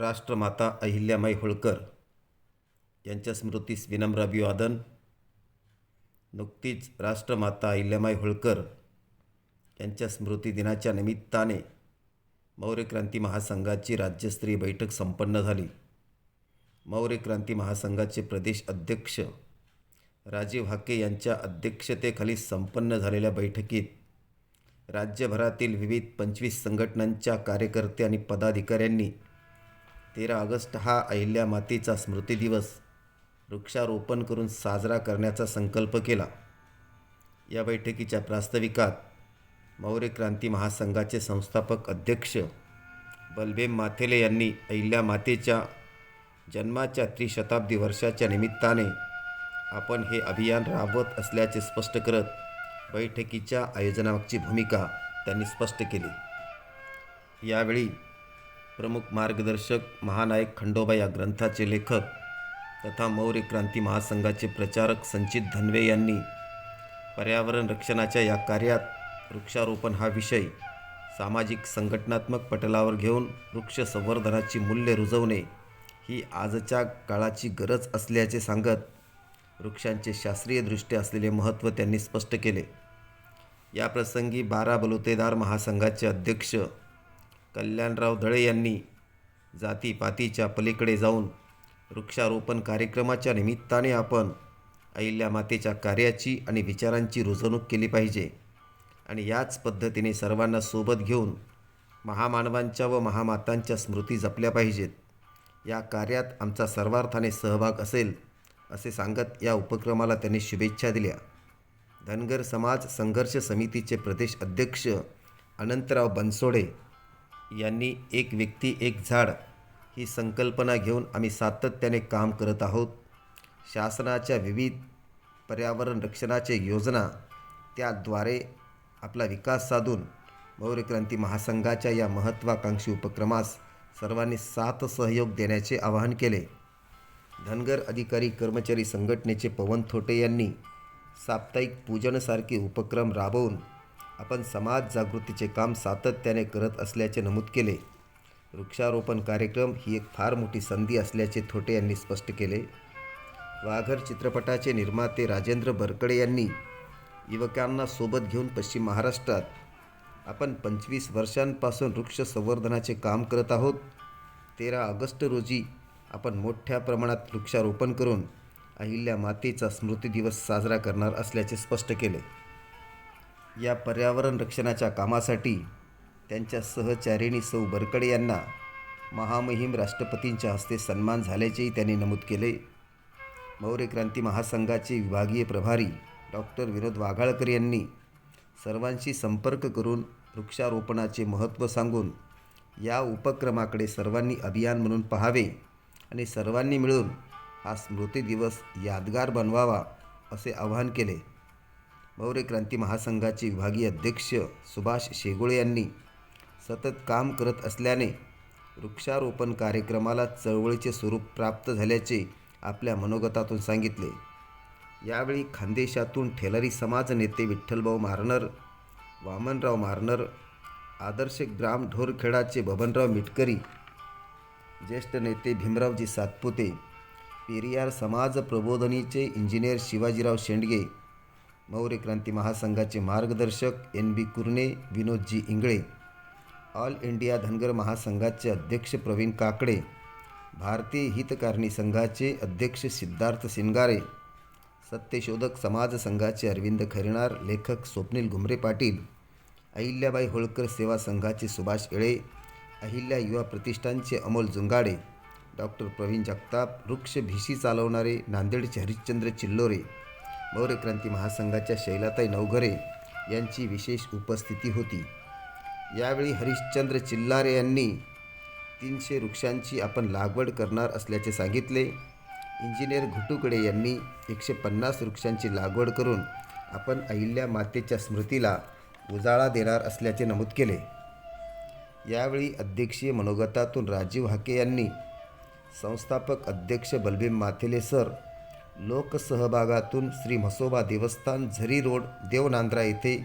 राष्ट्रमाता अहिल्यामाई होळकर यांच्या स्मृतीस विनम्र अभिवादन. नुकतीच राष्ट्रमाता अहिल्यामाई होळकर यांच्या स्मृतिदिनाच्या निमित्ताने मौर्य क्रांती महासंघाची राज्यस्तरीय बैठक संपन्न झाली. मौर्य क्रांती महासंघाचे प्रदेश अध्यक्ष राजीव हाके यांच्या अध्यक्षतेखाली संपन्न झालेल्या बैठकीत राज्यभरातील विविध पंचवीस संघटनांच्या कार्यकर्ते आणि पदाधिकाऱ्यांनी तेरा ऑगस्ट हा अहिल्या मातेचा स्मृतिदिवस. वृक्षारोपण करून साजरा करण्याचा संकल्प केला. या बैठकीच्या प्रास्ताविकात मौर्य क्रांती महासंघाचे संस्थापक अध्यक्ष बलबेम माथेले यांनी अहिल्या मातेच्या जन्माच्या त्रिशताब्दी वर्षाच्या निमित्ताने आपण हे अभियान राबवत असल्याचे स्पष्ट करत बैठकीच्या आयोजनामागची भूमिका त्यांनी स्पष्ट केली. यावेळी प्रमुख मार्गदर्शक महानायक खंडोबा या ग्रंथाचे लेखक तथा मौर्य क्रांती महासंघाचे प्रचारक संचित धनवे यांनी पर्यावरण रक्षणाच्या या कार्यात वृक्षारोपण हा विषय सामाजिक संघटनात्मक पटलावर घेऊन वृक्ष संवर्धनाची मूल्य रुजवणे ही आजच्या काळाची गरज असल्याचे सांगत वृक्षांचे शास्त्रीयदृष्ट्या असलेले महत्त्व त्यांनी स्पष्ट केले. या प्रसंगी बारा बलुतेदार महासंघाचे अध्यक्ष कल्याणराव दळे यांनी जातीपातीच्या पलीकडे जाऊन वृक्षारोपण कार्यक्रमाच्या निमित्ताने आपण अहिल्या मातेच्या कार्याची आणि विचारांची रुजवणूक केली पाहिजे आणि याच पद्धतीने सर्वांना सोबत घेऊन महामानवांच्या व महामातांच्या स्मृती जपल्या पाहिजेत. या कार्यात आमचा सर्वार्थाने सहभाग असेल असे सांगत या उपक्रमाला त्यांनी शुभेच्छा दिल्या. धनगर समाज संघर्ष समितीचे प्रदेश अध्यक्ष अनंतराव बनसोडे यांनी एक व्यक्ती एक झाड ही संकल्पना घेऊन आम्ही सातत्याने काम करत आहोत. शासनाच्या विविध पर्यावरण रक्षणाचे योजना त्याद्वारे आपला विकास साधून मौर्यक्रांती महासंघाच्या या महत्त्वाकांक्षी उपक्रमास सर्वांनी साथ सहयोग देण्याचे आवाहन केले. धनगर अधिकारी कर्मचारी संघटनेचे पवन थोटे यांनी साप्ताहिक पूजनसारखे उपक्रम राबवून आपण समाज जागृतीचे काम सातत्याने करत असल्याचे नमूद केले. वृक्षारोपण कार्यक्रम ही एक फार मोठी संधी असल्याचे थोटे यांनी स्पष्ट केले. वाघर चित्रपटाचे निर्माते राजेंद्र बरकडे यांनी युवकांना सोबत घेऊन पश्चिम महाराष्ट्रात आपण पंचवीस वर्षांपासून वृक्ष संवर्धनाचे काम करत आहोत. तेरा ऑगस्ट रोजी आपण मोठ्या प्रमाणात वृक्षारोपण करून अहिल्या मातेचा स्मृतिदिवस साजरा करणार असल्याचे स्पष्ट केले. या पर्यावरण रक्षणाच्या कामासाठी त्यांच्या सहचारिणी सौ बरकडे यांना महामहिम राष्ट्रपतींच्या हस्ते सन्मान झाल्याचेही त्यांनी नमूद केले. मौर्य क्रांती महासंघाचे विभागीय प्रभारी डॉक्टर विनोद वाघाळकर यांनी सर्वांशी संपर्क करून वृक्षारोपणाचे महत्त्व सांगून या उपक्रमाकडे सर्वांनी अभियान म्हणून पाहावे आणि सर्वांनी मिळून हा स्मृतिदिवस यादगार बनवावा असे आवाहन केले. मौर्य क्रांती महासंघाचे विभागीय अध्यक्ष सुभाष शेगोळे यांनी सतत काम करत असल्याने वृक्षारोपण कार्यक्रमाला चळवळीचे स्वरूप प्राप्त झाल्याचे आपल्या मनोगतातून सांगितले. यावेळी खानदेशातून ठेलारी समाज नेते विठ्ठलभाऊ मारनर वामनराव मारनर आदर्श ग्राम ढोरखेडाचे बबनराव मिटकरी ज्येष्ठ नेते भीमरावजी सातपुते पेरियार समाज प्रबोधनीचे इंजिनियर शिवाजीराव शेंडगे मौर्य क्रांती महासंघाचे मार्गदर्शक N B Kurne Vinodji Ingle all India Dhangar महासंघाचे अध्यक्ष प्रवीण काकडे भारतीय हितकारणी संघाचे अध्यक्ष सिद्धार्थ सिंगारे सत्यशोधक समाज संघाचे अरविंद खैरनार लेखक स्वप्नील घुमरे पाटील अहिल्याबाई होळकर सेवा संघाचे सुभाष येळे अहिल्या युवा प्रतिष्ठानचे अमोल जुंगाडे डॉक्टर प्रवीण जगताप वृक्ष भिशी चालवणारे नांदेडचे हरिश्चंद्र चिल्लोरे मौर्य क्रांती महासंघाच्या शैलाताई नवघरे यांची विशेष उपस्थिती होती. यावेळी हरिश्चंद्र चिल्लारे यांनी तीनशे वृक्षांची आपण लागवड करणार असल्याचे सांगितले. इंजिनियर घुटुकडे यांनी एकशे पन्नास वृक्षांची लागवड करून आपण अहिल्या मातेच्या स्मृतीला उजाळा देणार असल्याचे नमूद केले. यावेळी अध्यक्षीय मनोगतातून राजीव हाके यांनी संस्थापक अध्यक्ष बलबीम माथेले सर लोकसहभागातून श्री म्हसोबा देवस्थान झरी रोड देवनांद्रा येथे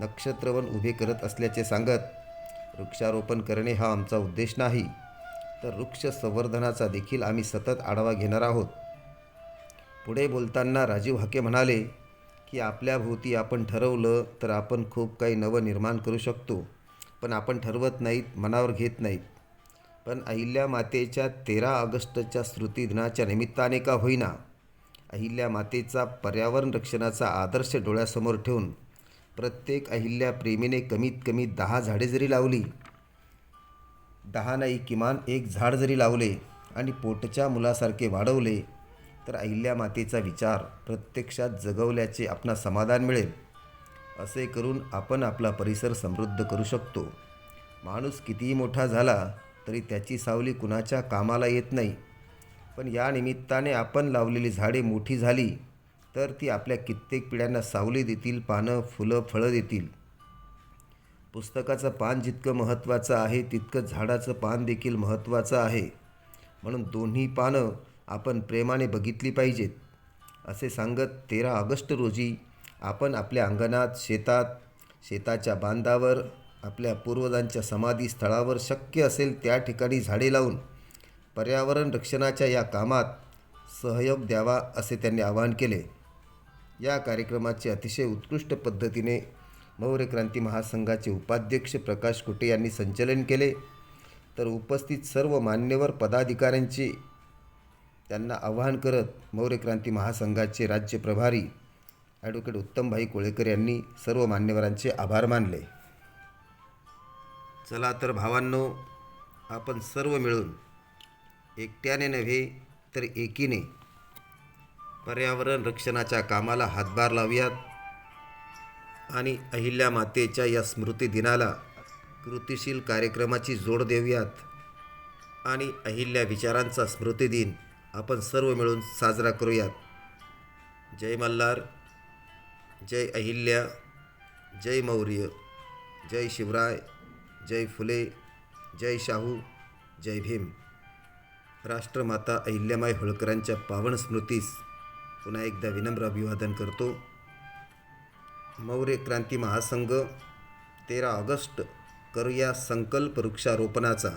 नक्षत्रवन उभे करत असल्याचे सांगत वृक्षारोपण करणे हा आमचा उद्देश नाही तर वृक्ष संवर्धनाचा देखील आम्ही सतत आढावा घेणार आहोत. पुढे बोलताना राजीव हाके म्हणाले की आपल्याभोवती आपण ठरवलं तर आपण खूप काही नवं निर्माण करू शकतो पण आपण ठरवत नाहीत मनावर घेत नाहीत. पण अहिल्या मातेच्या तेरा ऑगस्टच्या स्मृतिदिनाच्या निमित्ताने का होईना अहिल्या मातेचा पर्यावरण रक्षणाचा आदर्श डोळ्यासमोर ठेवून प्रत्येक अहिल्या प्रेमीने कमीत कमी दहा झाडे जरी लावली दहा नाही किमान एक झाड जरी लावले आणि पोटच्या मुलासारखे वाढवले तर अहिल्या मातेचा विचार प्रत्यक्षात जगवल्याचे आपणा समाधान मिळेल असे करून आपण आपला परिसर समृद्ध करू शकतो. माणूस कितीही मोठा झाला तरी त्याची सावली कुणाच्या कामाला येत नाही. पण या निमित्ताने आपण लावलेली झाडे मोठी झाली तर ती आपल्या कित्येक पिढ्यांना सावली देतील पानं फुलं फळं देतील. पुस्तकाचं पान जितकं महत्त्वाचं आहे तितकं झाडाचं पान देखील महत्त्वाचं आहे. म्हणून दोन्ही पानं आपण प्रेमाने बघितली पाहिजेत. असे सांगत तेरा ऑगस्ट रोजी आपण आपल्या अंगणात शेतात शेताच्या बांधावर आपल्या पूर्वजांच्या समाधीस्थळावर शक्य असेल त्या ठिकाणी झाडे लावून पर्यावरण रक्षणाच्या या कामात सहयोग द्यावा असे त्यांनी आवाहन केले. या कार्यक्रमाचे अतिशय उत्कृष्ट पद्धतीने मौर्य क्रांती महासंघाचे उपाध्यक्ष प्रकाश कुटे यांनी संचलन केले. तर उपस्थित सर्व मान्यवर पदाधिकाऱ्यांचे त्यांना आवाहन करत मौर्य क्रांती महासंघाचे राज्य प्रभारी ॲडव्होकेट उत्तमभाई कोळेकर यांनी सर्व मान्यवरांचे आभार मानले. चला तर भावांनो आपण सर्व मिळून एकट्याने नव्हे तर एकीने. पर्यावरण रक्षणाच्या कामाला हातभार लावूयात आणि अहिल्या मातेच्या या स्मृती दिनाला कृतिशील कार्यक्रमाची जोड देऊयात आणि अहिल्या विचारांचा स्मृतिदिन आपण सर्व मिळून साजरा करूयात. जय मल्हार जय अहिल्या जय मौर्य जय शिवराय जय फुले जय शाहू जय भीम. राष्ट्रमाता अहिल्यामाई होळकरांच्या पावन स्मृतीस पुन्हा एकदा विनम्र अभिवादन करतो. मौर्य क्रांती महासंघ तेरा ऑगस्ट करूया संकल्प वृक्षारोपणाचा